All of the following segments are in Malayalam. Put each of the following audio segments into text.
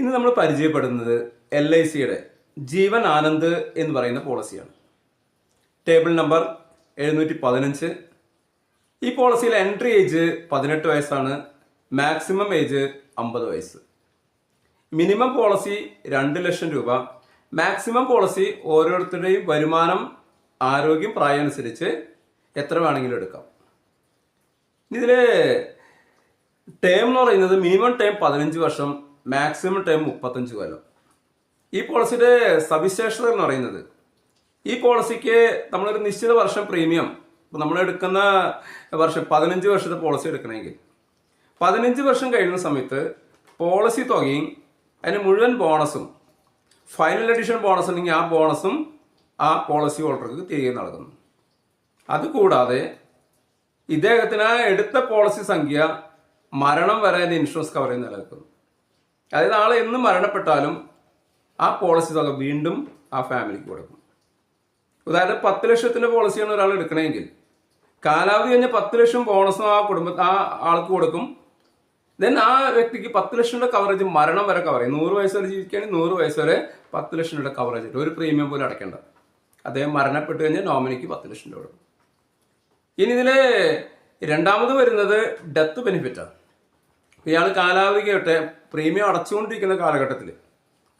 ഇന്ന് നമ്മൾ പരിചയപ്പെടുന്നത് എൽ ഐ സിയുടെ ജീവൻ ആനന്ദ് എന്ന് പറയുന്ന പോളിസിയാണ്. ടേബിൾ നമ്പർ എഴുന്നൂറ്റി പതിനഞ്ച് ഈ പോളിസിയിൽ എൻട്രി ഏജ് പതിനെട്ട് വയസ്സാണ് മാക്സിമം ഏജ് അമ്പത് വയസ്സ്. മിനിമം പോളിസി രണ്ട് ലക്ഷം രൂപ. മാക്സിമം പോളിസി ഓരോരുത്തരുടെയും വരുമാനം ആരോഗ്യം പ്രായം അനുസരിച്ച് എത്ര വേണമെങ്കിലും എടുക്കാം. ഇതിൽ ടേം എന്ന് പറയുന്നത് മിനിമം ടേം പതിനഞ്ച് വർഷം മാക്സിമം ടൈം മുപ്പത്തഞ്ച് കൊല്ലം. ഈ പോളിസിയുടെ സവിശേഷത എന്ന് പറയുന്നത് ഈ പോളിസിക്ക് നമ്മളൊരു നിശ്ചിത വർഷം പ്രീമിയം ഇപ്പോൾ നമ്മൾ എടുക്കുന്ന വർഷം പതിനഞ്ച് വർഷത്തെ പോളിസി എടുക്കണമെങ്കിൽ പതിനഞ്ച് വർഷം കഴിയുന്ന സമയത്ത് പോളിസി തുകയും അതിന് മുഴുവൻ ബോണസും ഫൈനൽ എഡിഷൻ ബോണസ് ഉണ്ടെങ്കിൽ ആ ബോണസും ആ പോളിസി ഹോൾഡർക്ക് തിരികെ നൽകുന്നു. അതുകൂടാതെ ഇദ്ദേഹത്തിന് ആ എടുത്ത പോളിസി സംഖ്യ മരണം വരെ ഇൻഷുറൻസ് കവറേജ് നിലനിൽക്കുന്നു. അതായത് ആൾ എന്നും മരണപ്പെട്ടാലും ആ പോളിസി തുക വീണ്ടും ആ ഫാമിലിക്ക് കൊടുക്കും. ഉദാഹരണം പത്ത് ലക്ഷത്തിന്റെ പോളിസിയാണ് ഒരാൾ എടുക്കണമെങ്കിൽ. കാലാവധി കഴിഞ്ഞ പത്ത് ലക്ഷം ബോണസും ആ കുടുംബ ആ ആൾക്ക് കൊടുക്കും. ദെൻ ആ വ്യക്തിക്ക് പത്ത് ലക്ഷം രൂപ കവറേജ് മരണം വരെ കവർ ചെയ്യും. നൂറ് വയസ്സ് വരെ ജീവിക്കുകയാണെങ്കിൽ നൂറ് വയസ്സ് വരെ പത്ത് ലക്ഷം കവറേജ് ഉണ്ട് ഒരു പ്രീമിയം പോലും അടയ്ക്കേണ്ട. അദ്ദേഹം മരണപ്പെട്ട് കഴിഞ്ഞാൽ നോമിനിക്ക് പത്ത് ലക്ഷം രൂപ കൊടുക്കും. ഇനി ഇതിൽ രണ്ടാമത് വരുന്നത് ഡെത്ത് ബെനിഫിറ്റാണ് ഇയാൾ കാലാവധി കേട്ടെ പ്രീമിയം അടച്ചുകൊണ്ടിരിക്കുന്ന കാലഘട്ടത്തിൽ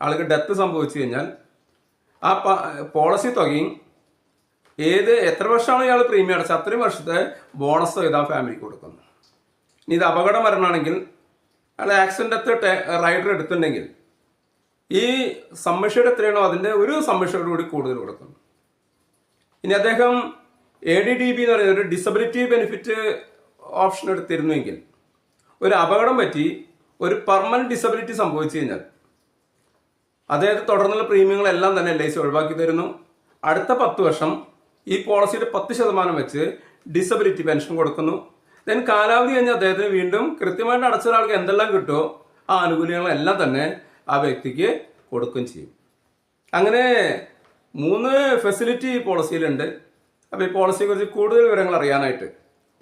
ആൾക്ക് ഡെത്ത് സംഭവിച്ചു കഴിഞ്ഞാൽ ആ പോളിസി തുകയും ഏത് എത്ര വർഷമാണ് ഇയാൾ പ്രീമിയം അടച്ചത്? അത്രയും വർഷത്തെ ബോണസ് ഇതാ ഫാമിലിക്ക് കൊടുക്കുന്നു. ഇനി ഇത് അപകട മരണമാണെങ്കിൽ അയാൾ ആക്സിഡന്റ് ഡെത്ത് റൈഡർ എടുത്തിട്ടുണ്ടെങ്കിൽ ഈ സംരക്ഷയുടെ എത്രയാണോ അതിന്റെ ഒരു സംരക്ഷയോട് കൂടി കൂടുതൽ കൊടുക്കുന്നു. ഇനി അദ്ദേഹം എ ഡി ഡി ബി എന്ന് പറയുന്ന ഒരു ഡിസബിലിറ്റി ബെനിഫിറ്റ് ഓപ്ഷൻ എടുത്തിരുന്നുവെങ്കിൽ ഒരു അപകടം പറ്റി ഒരു പെർമനന്റ് ഡിസബിലിറ്റി സംഭവിച്ചു കഴിഞ്ഞാൽ. അദ്ദേഹത്തെ തുടർന്നുള്ള പ്രീമിയങ്ങളെല്ലാം തന്നെ എൽ ഐ സി ഒഴിവാക്കി തരുന്നു. അടുത്ത പത്ത് വർഷം ഈ പോളിസിയുടെ പത്ത് ശതമാനം വെച്ച് ഡിസബിലിറ്റി പെൻഷൻ കൊടുക്കുന്നു. ദെൻ കാലാവധി കഴിഞ്ഞ് അദ്ദേഹത്തിന് വീണ്ടും കൃത്യമായിട്ട് അടച്ച ഒരാൾക്ക് എന്തെല്ലാം കിട്ടുമോ ആ ആനുകൂല്യങ്ങളെല്ലാം തന്നെ ആ വ്യക്തിക്ക് കൊടുക്കുകയും ചെയ്യും. അങ്ങനെ മൂന്ന് ഫെസിലിറ്റി പോളിസിയിലുണ്ട് അപ്പോൾ ഈ പോളിസിയെക്കുറിച്ച് കൂടുതൽ വിവരങ്ങൾ അറിയാനായിട്ട്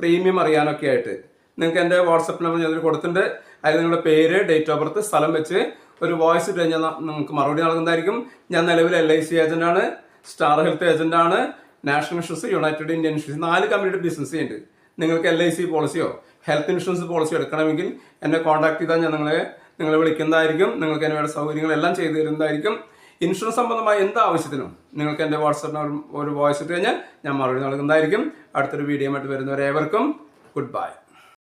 പ്രീമിയം അറിയാനൊക്കെ ആയിട്ട് നിങ്ങൾക്ക് എന്റെ വാട്സപ്പ് നമ്പർ ഞാൻ കൊടുത്തിട്ടുണ്ട്. അതിൽ നിങ്ങളുടെ പേര് ഡേറ്റ് ഓഫ് ബർത്ത് സ്ഥലം വെച്ച് ഒരു വോയിസ് ഇട്ട് കഴിഞ്ഞാൽ നിങ്ങൾക്ക് മറുപടി നൽകുന്നതായിരിക്കും. ഞാൻ നിലവിൽ എൽ ഐ സി ഏജന്റാണ് Star Health ഏജന്റാണ് National Insurance United Indian Insurance നാല് കമ്പനിയുടെ ബിസിനസ് ഉണ്ട് നിങ്ങൾക്ക് എൽ ഐ സി പോളിസിയോ ഹെൽത്ത് ഇൻഷുറൻസ് പോളിസിയോ എടുക്കണമെങ്കിൽ എന്നെ കോൺടാക്ട് ചെയ്താൽ ഞാൻ നിങ്ങളെ നിങ്ങളെ വിളിക്കുന്നതായിരിക്കും. നിങ്ങൾക്ക് അതിന് വേണ്ട സൗകര്യങ്ങളെല്ലാം ചെയ്തു തരുന്നതായിരിക്കും. ഇൻഷുറൻസ് സംബന്ധമായ എന്ത് ആവശ്യത്തിനും നിങ്ങൾക്ക് എന്റെ നമ്പർ ഒരു വോയിസ് ഇട്ട് കഴിഞ്ഞാൽ ഞാൻ മറുപടി നൽകുന്നതായിരിക്കും. അടുത്തൊരു വീഡിയോ ആയിട്ട് വരുന്നവരെ ഏവർക്കും ഗുഡ് ബൈ